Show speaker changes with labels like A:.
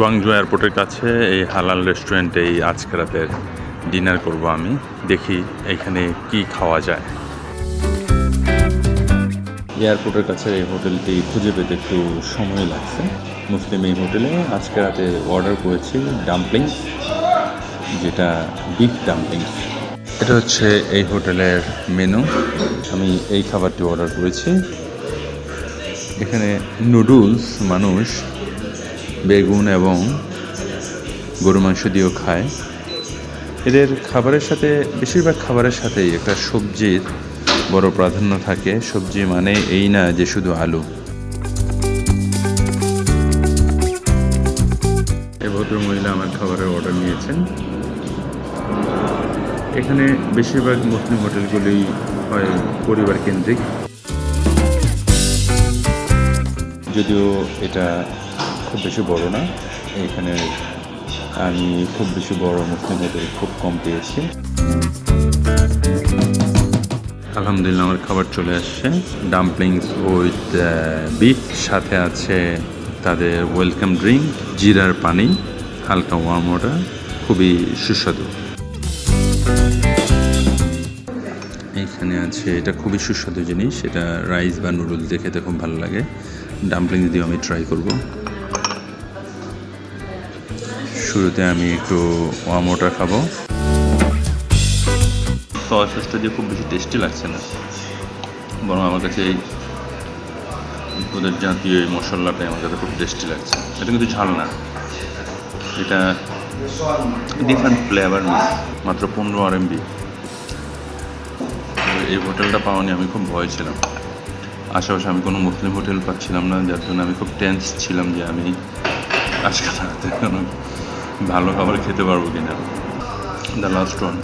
A: Guangzhou এয়ারপোর্টের কাছে এই হালাল রেস্টুরেন্টেই আজকে রাতের ডিনার করব আমি। দেখি এখানে কি খাওয়া যায়। এয়ারপোর্টের কাছে এই হোটেলটি খুঁজে পেতে একটু সময় লাগছে। মুসলিম এই হোটেলে আজকে রাতে অর্ডার করেছি ডাম্পলিংস যেটা বিগ ডাম্পলিংস এটা হচ্ছে এই হোটেলের মেনু আমি এই খাবারটি অর্ডার করেছি। এখানে নুডলস মানুষ বেগুন এবং গরু মাংস দিয়েও খায়। এদের খাবারের সাথে, বেশিরভাগ খাবারের সাথেই একটা সবজির বড় প্রাধান্য থাকে। সবজি মানে এই না যে শুধু আলু। মহিলা আমার খাবারের অর্ডার নিয়েছেন। এখানে বেশিরভাগ মুসলিম হোটেলগুলি হয় পরিবার কেন্দ্রিক। যদিও এটা খুব বেশি বড় না। এখানে আমি খুব বেশি বড় মুসলিম হোটেল খুব কম পেয়েছি। আলহামদুলিল্লাহ, আমার খাবার চলে আসছে। ডাম্পলিংস উইথ বিফ সাথে আছে তাদের ওয়েলকাম ড্রিঙ্ক জিরার পানি, হালকা ওয়ার্ম ওয়াটার খুবই সুস্বাদু। এইখানে আছে, এটা খুবই সুস্বাদু জিনিস, এটা রাইস বা নুডলস দিয়ে খেতে খুব ভালো লাগে। ডাম্পলিংস দিয়েও আমি ট্রাই করব। শুরুতে আমি একটু ওয়ার্ম ওয়াটার খাব সসটা দিয়ে খুব বেশি টেস্টি লাগছে না। বরং আমার কাছে এই ওদের জাতীয় এই মশলাটাই আমার কাছে খুব টেস্টি লাগছে। এটা কিন্তু ঝাল না। এটা ডিফারেন্ট ফ্লেভার মিক্স মাত্র পনেরো আর এমবি এই হোটেলটা পাওয়া নিয়ে আমি খুব ভয় ছিলাম। আশেপাশে আমি কোনো মুসলিম হোটেল পাচ্ছিলাম না, যার জন্য আমি খুব টেন্স ছিলাম যে আমি আজকে ভালো খাবার খেতে পারব কিনা? The last one